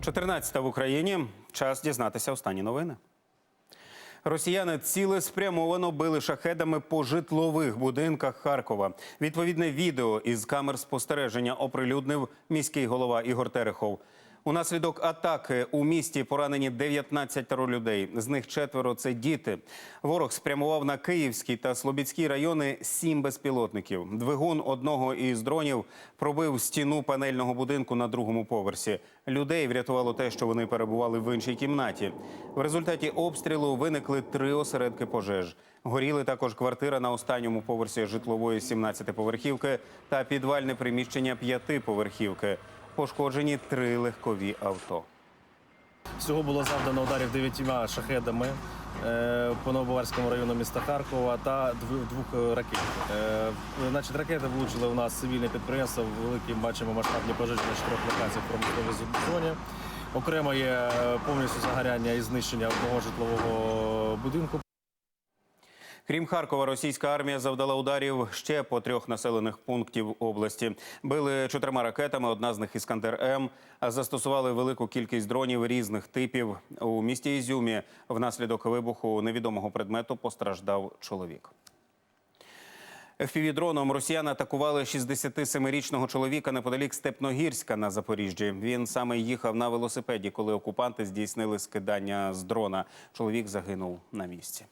14 в Україні. Час дізнатися останні новини. Росіяни цілеспрямовано били шахедами по житлових будинках Харкова. Відповідне відео із камер спостереження оприлюднив міський голова Ігор Терехов. Унаслідок атаки у місті поранені 19 людей. З них четверо це діти. Ворог спрямував на Київський та Слобідський райони сім безпілотників. Двигун одного із дронів пробив стіну панельного будинку на другому поверсі. Людей врятувало те, що вони перебували в іншій кімнаті. В результаті обстрілу виникли три осередки пожеж. Горіли також квартира на останньому поверсі житлової 17-поверхівки та підвальне приміщення п'ятиповерхівки. Пошкоджені три легкові авто. Всього було завдано ударів дев'ятьма шахедами е, по Новобаварському району міста Харкова та двох ракет. Е, Значить, ракети влучили у нас цивільне підприємство. Великі бачимо масштабні пожежі на чотирьох локаціях в промисловій зоні. Окремо є е, повністю загоряння і знищення одного житлового будинку. Крім Харкова, російська армія завдала ударів ще по трьох населених пунктів області. Били чотирма ракетами, одна з них іскандер М. Застосували велику кількість дронів різних типів. У місті Ізюмі внаслідок вибуху невідомого предмету постраждав чоловік. FPV-дроном росіяни атакували 67-річного чоловіка неподалік Степногірська на Запоріжжі. Він саме їхав на велосипеді, коли окупанти здійснили скидання з дрона. Чоловік загинув на місці.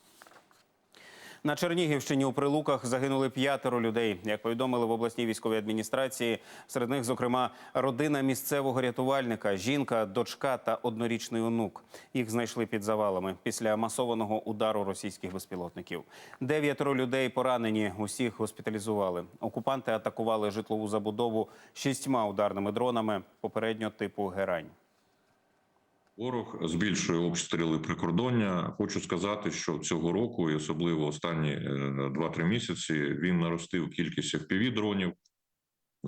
На Чернігівщині у Прилуках загинули п'ятеро людей. Як повідомили в обласній військовій адміністрації, серед них, зокрема, родина місцевого рятувальника, жінка, дочка та однорічний онук. Їх знайшли під завалами після масованого удару російських безпілотників. Дев'ятеро людей поранені. Усіх госпіталізували. Окупанти атакували житлову забудову шістьма ударними дронами попередньо типу Герань. Ворог збільшує обстріли прикордоння. Хочу сказати, що цього року, і особливо останні е, 2-3 місяці, він наростив кількість fpv дронів,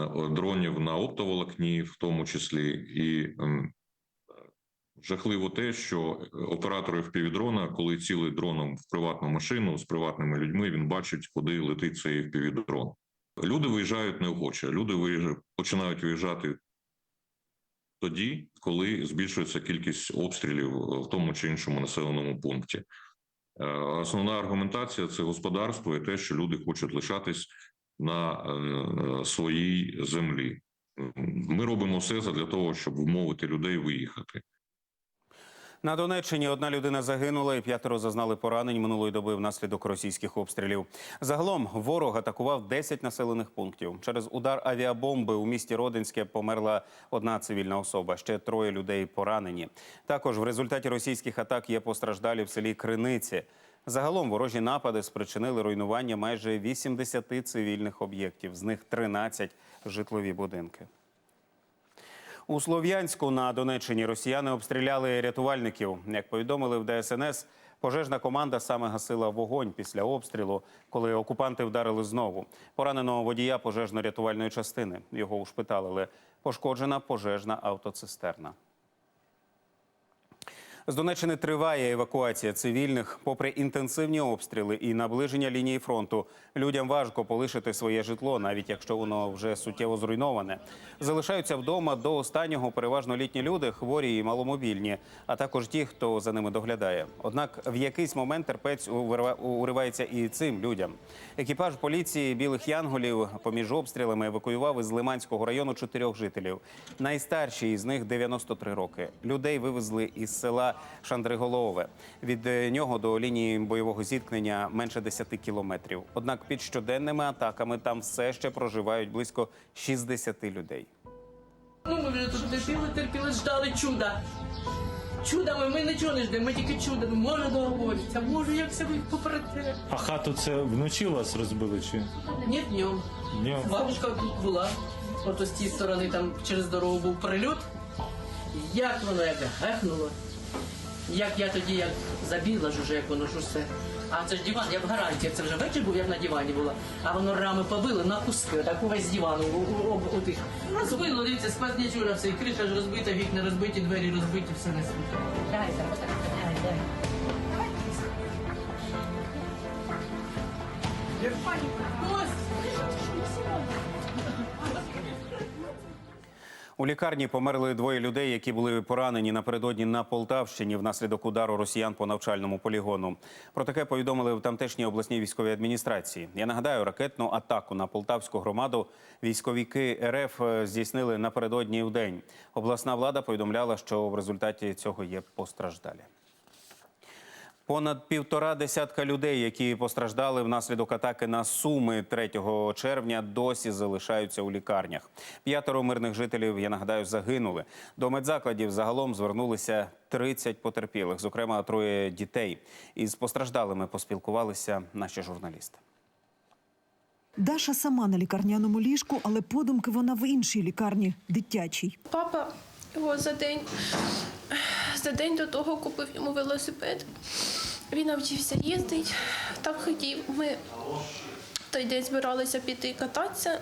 е, дронів на оптоволокні, в тому числі, і жахливо те, що оператор fpv дрона, коли цілий дроном в приватну машину з приватними людьми, він бачить, куди летить цей fpv дрон. Люди виїжджають неохоче. Люди виїжджають, починають виїжджати тоді, коли збільшується кількість обстрілів в тому чи іншому населеному пункті. Е, Основна аргументація це господарство і те, що люди хочуть лишатись на е, своїй землі. Ми робимо все для того, щоб вмовити людей виїхати. На Донеччині одна людина загинула і п'ятеро зазнали поранень минулої доби внаслідок російських обстрілів. Загалом ворог атакував 10 населених пунктів. Через удар авіабомби у місті Родинське померла одна цивільна особа. Ще троє людей поранені. Також в результаті російських атак є постраждалі в селі Криниці. Загалом ворожі напади спричинили руйнування майже 80 цивільних об'єктів, з них 13 – житлові будинки. У Слов'янську на Донеччині росіяни обстріляли рятувальників. Як повідомили в ДСНС, пожежна команда саме гасила вогонь після обстрілу, коли окупанти вдарили знову. Пораненого водія пожежно-рятувальної частини. Його ушпиталили. Пошкоджена пожежна автоцистерна. З Донеччини триває евакуація цивільних. Попри інтенсивні обстріли і наближення лінії фронту, людям важко полишити своє житло, навіть якщо воно вже суттєво зруйноване. Залишаються вдома до останнього переважно літні люди, хворі і маломобільні, а також ті, хто за ними доглядає. Однак в якийсь момент терпець уривається і цим людям. Екіпаж поліції білих янголів поміж обстрілами евакуював із Лиманського району чотирьох жителів. Найстарший із них 93 роки. Людей вивезли із села Шандриголове. Від е, нього до лінії бойового зіткнення менше 10 кілометрів. Однак під щоденними атаками там все ще проживають близько 60 людей. Ну, ми вже тут терпіли, терпіли, ждали чуда. Чудами ми нічого не ждемо, ми тільки чудо. Ну, Може договоритися, може як себе попередити. А хату це вночі вас розбили чи Ні, днем. ні? Бабушка тут була, ото з тієї сторони там через дорогу був прильот. Як воно як гехнуло. Як я тоді як забіла ж уже, як воно ж усе. А це ж диван, я в гарантії, це вже вечір був, я б на дивані була. А воно рами побило на куски, отак увесь диван у, у, у, у тих. Розбило, дивіться, спад нічого, все, і криша ж розбита, вікна розбиті, двері розбиті, все не світло. Дай, дай. Ось! У лікарні померли двоє людей, які були поранені напередодні на Полтавщині внаслідок удару росіян по навчальному полігону. Про таке повідомили в тамтешній обласній військовій адміністрації. Я нагадаю, ракетну атаку на полтавську громаду військовики РФ здійснили напередодні в день. Обласна влада повідомляла, що в результаті цього є постраждалі. Понад півтора десятка людей, які постраждали внаслідок атаки на Суми 3 червня, досі залишаються у лікарнях. П'ятеро мирних жителів, я нагадаю, загинули. До медзакладів загалом звернулися 30 потерпілих, зокрема троє дітей. Із постраждалими поспілкувалися наші журналісти. Даша сама на лікарняному ліжку, але подумки вона в іншій лікарні дитячій. Папа його за день, за день до того купив йому велосипед. Він навчився їздити, так хотів. Ми в той день збиралися піти кататися,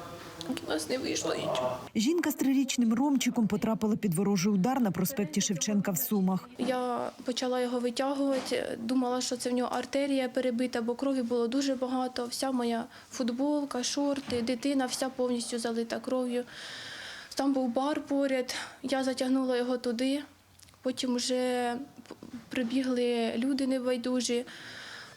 у нас не вийшло нічого. Жінка з трирічним Ромчиком потрапила під ворожий удар на проспекті Шевченка в Сумах. Я почала його витягувати, думала, що це в нього артерія перебита, бо крові було дуже багато. Вся моя футболка, шорти, дитина вся повністю залита кров'ю. Там був бар поряд, я затягнула його туди. Потім вже прибігли люди небайдужі,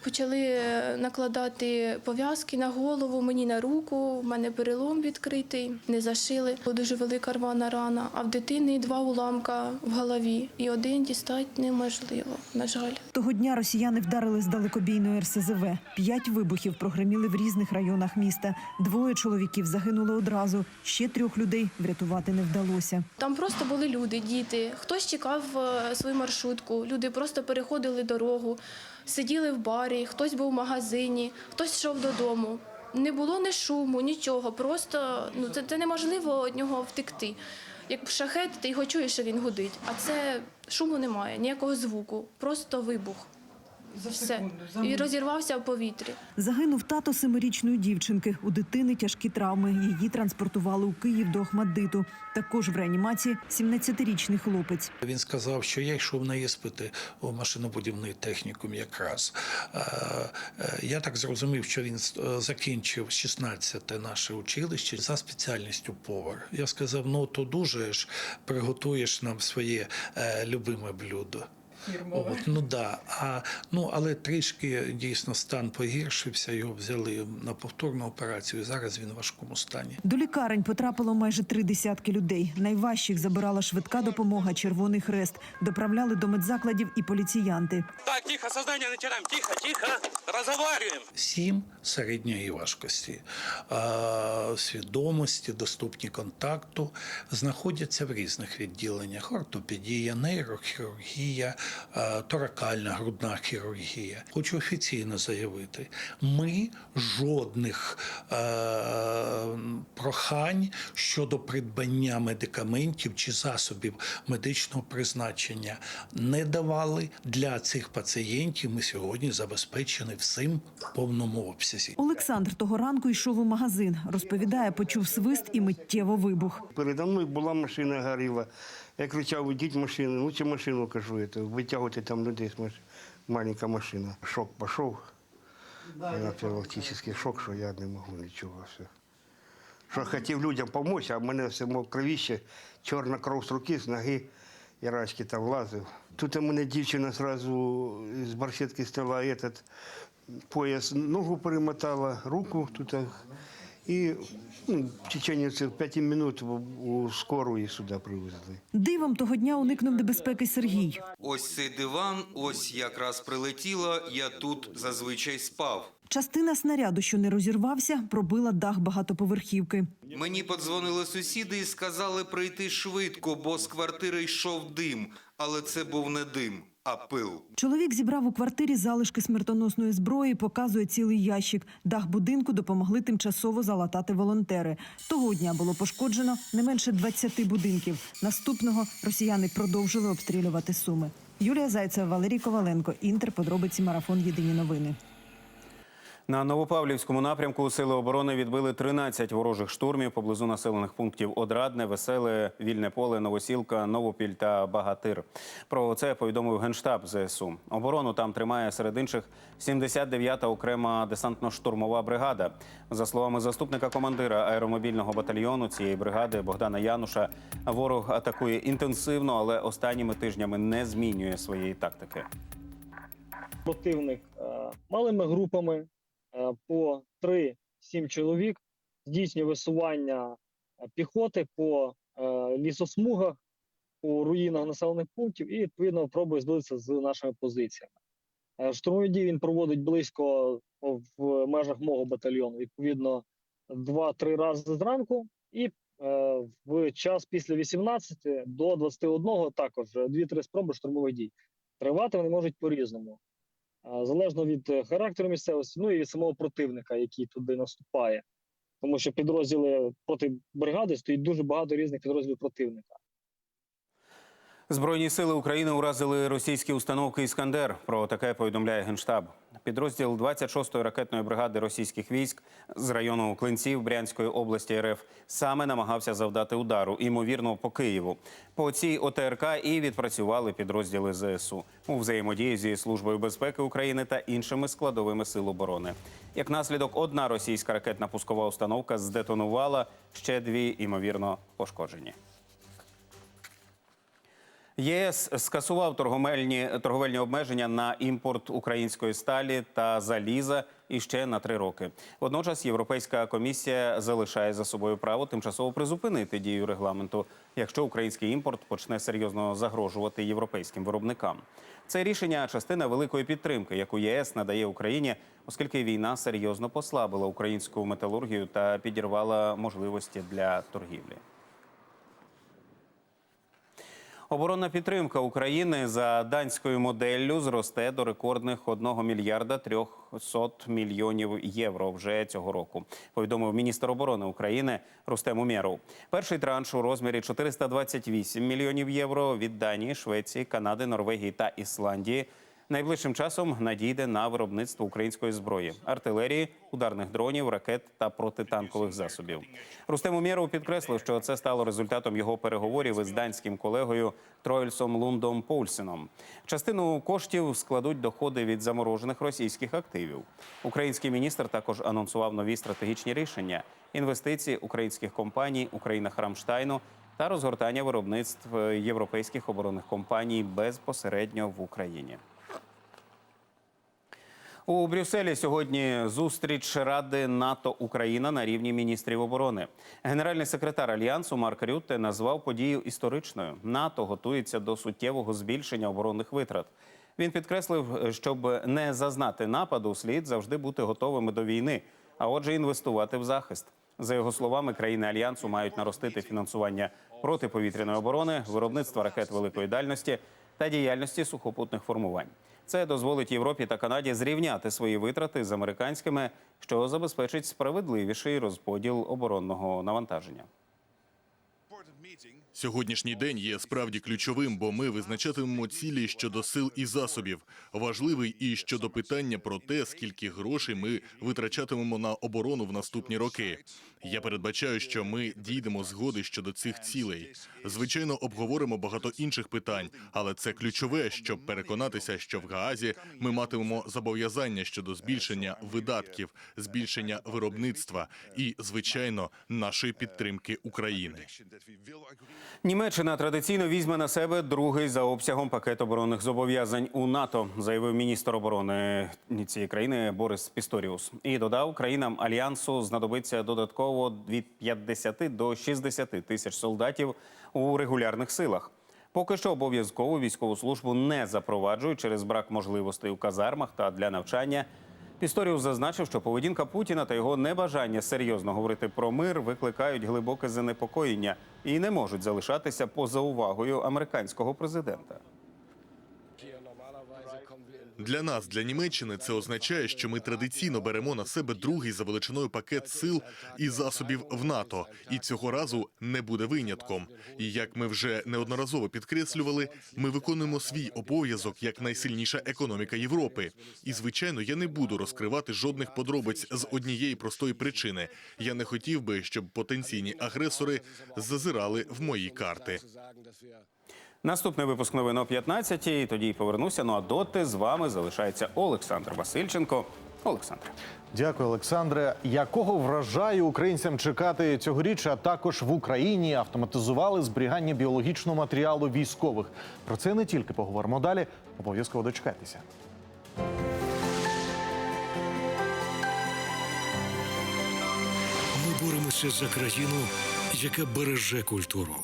почали е, накладати пов'язки на голову, мені на руку, в мене перелом відкритий, не зашили. Була дуже велика рвана рана, а в дитини два уламка в голові. І один дістати неможливо, на жаль. Того дня росіяни вдарили з далекобійної РСЗВ. П'ять вибухів прогреміли в різних районах міста. Двоє чоловіків загинули одразу. Ще трьох людей врятувати не вдалося. Там просто були люди, діти. Хтось чекав е, свою маршрутку, люди просто переходили дорогу, сиділи в барі, хтось був в магазині, хтось йшов додому. Не було ні шуму, нічого. Просто ну це, це неможливо від нього втекти. Як шахет, ти його чуєш, що він гудить, а це шуму немає, ніякого звуку, просто вибух. Все. І розірвався в повітрі. Загинув тато семирічної дівчинки. У дитини тяжкі травми. Її транспортували у Київ до Охмаддиту. Також в реанімації 17-річний хлопець. Він сказав, що я йшов на іспити у машинобудівний технікум якраз. Е, е, Я так зрозумів, що він е, закінчив 16-те наше училище за спеціальністю повар. Я сказав: ну то дуже ж приготуєш нам своє любиме блюдо. От, ну да. А, ну, але трішки дійсно стан погіршився, його взяли на повторну операцію. і Зараз він в важкому стані. До лікарень потрапило майже три десятки людей. Найважчих забирала швидка допомога, Червоний Хрест. Доправляли до медзакладів і поліціянти. Так, тихо, сознание начинаем. Тихо, тихо. Разговариваем. Сім середньої важкості а, свідомості, доступні контакту, знаходяться в різних відділеннях: ортопедія, нейрохірургія, торакальна грудна хірургія. Хочу офіційно заявити: ми жодних е, прохань щодо придбання медикаментів чи засобів медичного призначення не давали для цих пацієнтів. Ми сьогодні забезпечені всім в повному обсязі. Олександр того ранку йшов у магазин. Розповідає, почув свист і миттєво вибух. Передо мною була машина горіла. Я кричав, уйдіть машину, лучше машину кажу, це, витягувати там людей з маш... маленька машина. Шок пішов. Анафілактичний шок, що я не можу нічого. Все. Що хотів людям допомогти, а в мене все кровіще, чорна кров з руки, з ноги, я рачки там влазив. Тут у мене дівчина зразу з барсетки стала этот пояс, ногу перемотала, руку тут. І ну, в течение цих п'яти минут у- у скору і сюди привезли. Дивом того дня уникнув небезпеки Сергій. Ось цей диван, ось якраз прилетіло, я тут зазвичай спав. Частина снаряду, що не розірвався, пробила дах багатоповерхівки. Мені подзвонили сусіди і сказали прийти швидко, бо з квартири йшов дим. Але це був не дим, а пил. Чоловік зібрав у квартирі залишки смертоносної зброї, показує цілий ящик. Дах будинку допомогли тимчасово залатати волонтери. Того дня було пошкоджено не менше 20 будинків. Наступного росіяни продовжили обстрілювати суми. Юлія Зайцева, Валерій Коваленко, Інтер. Подробиці марафон. Єдині новини. На Новопавлівському напрямку сили оборони відбили 13 ворожих штурмів поблизу населених пунктів Одрадне, Веселе, Вільне поле, Новосілка, Новопіль та Багатир. Про це повідомив генштаб ЗСУ. Оборону там тримає серед інших 79-та окрема десантно-штурмова бригада. За словами заступника командира аеромобільного батальйону цієї бригади Богдана Януша, ворог атакує інтенсивно, але останніми тижнями не змінює своєї тактики. противник е, малими групами по 3-7 чоловік здійснює висування е, піхоти по е, лісосмугах, по руїнах населених пунктів і відповідно пробує зблизитися з нашими позиціями. Е, Штурмові дії він проводить близько в межах мого батальйону, відповідно, 2-3 рази зранку, і е, в час після 18 до 21 також 2-3 спроби штурмових дій. Тривати вони можуть по-різному. А, залежно від е, характеру місцевості, ну і від самого противника, який туди наступає. Тому що підрозділи проти бригади стоїть дуже багато різних підрозділів противника. Збройні сили України уразили російські установки Іскандер. Про таке повідомляє генштаб. Підрозділ 26-ї ракетної бригади російських військ з району Клинців Брянської області РФ саме намагався завдати удару, ймовірно, по Києву. По цій ОТРК і відпрацювали підрозділи ЗСУ у взаємодії зі службою безпеки України та іншими складовими сил оборони. Як наслідок, одна російська ракетна пускова установка здетонувала, ще дві ймовірно пошкоджені. ЄС скасував торговельні, торговельні обмеження на імпорт української сталі та заліза іще на три роки. Водночас Європейська комісія залишає за собою право тимчасово призупинити дію регламенту, якщо український імпорт почне серйозно загрожувати європейським виробникам. Це рішення частина великої підтримки, яку ЄС надає Україні, оскільки війна серйозно послабила українську металургію та підірвала можливості для торгівлі. Оборонна підтримка України за данською моделлю зросте до рекордних 1 мільярда 300 мільйонів євро вже цього року. Повідомив міністр оборони України Рустем Умєров. Перший транш у розмірі 428 мільйонів євро від Данії, Швеції, Канади, Норвегії та Ісландії. Найближчим часом надійде на виробництво української зброї, артилерії, ударних дронів, ракет та протитанкових засобів. Рустем Умєров підкреслив, що це стало результатом його переговорів із данським колегою Троїльсом Лундом Поульсеном. Частину коштів складуть доходи від заморожених російських активів. Український міністр також анонсував нові стратегічні рішення: інвестиції українських компаній, Україна Храмштайну та розгортання виробництв європейських оборонних компаній безпосередньо в Україні. У Брюсселі сьогодні зустріч Ради НАТО Україна на рівні міністрів оборони. Генеральний секретар альянсу Марк Рютте назвав подію історичною. НАТО готується до суттєвого збільшення оборонних витрат. Він підкреслив, щоб не зазнати нападу, слід завжди бути готовими до війни, а отже, інвестувати в захист. За його словами, країни альянсу мають наростити фінансування протиповітряної оборони, виробництва ракет великої дальності та діяльності сухопутних формувань. Це дозволить Європі та Канаді зрівняти свої витрати з американськими, що забезпечить справедливіший розподіл оборонного навантаження. Сьогоднішній день є справді ключовим, бо ми визначатимемо цілі щодо сил і засобів. Важливий і щодо питання про те, скільки грошей ми витрачатимемо на оборону в наступні роки. Я передбачаю, що ми дійдемо згоди щодо цих цілей. Звичайно, обговоримо багато інших питань, але це ключове, щоб переконатися, що в Гаазі ми матимемо зобов'язання щодо збільшення видатків, збільшення виробництва і, звичайно, нашої підтримки України. Німеччина традиційно візьме на себе другий за обсягом пакет оборонних зобов'язань у НАТО, заявив міністр оборони цієї країни Борис Пісторіус. І додав, країнам альянсу знадобиться додатково від 50 до 60 тисяч солдатів у регулярних силах. Поки що обов'язкову військову службу не запроваджують через брак можливостей у казармах та для навчання. Пісторіус зазначив, що поведінка Путіна та його небажання серйозно говорити про мир викликають глибоке занепокоєння і не можуть залишатися поза увагою американського президента. Для нас, для Німеччини, це означає, що ми традиційно беремо на себе другий за величиною пакет сил і засобів в НАТО, і цього разу не буде винятком. І як ми вже неодноразово підкреслювали, ми виконуємо свій обов'язок як найсильніша економіка Європи. І звичайно, я не буду розкривати жодних подробиць з однієї простої причини. Я не хотів би, щоб потенційні агресори зазирали в мої карти. Наступний випуск новин о 15-й, Тоді й повернуся. Ну а доти з вами залишається Олександр Васильченко. Олександр. Дякую, Олександре. Якого врожаю українцям чекати цьогоріч, а також в Україні автоматизували зберігання біологічного матеріалу військових. Про це не тільки поговоримо далі. Обов'язково дочекайтеся. Ми боремося за країну, яка береже культуру.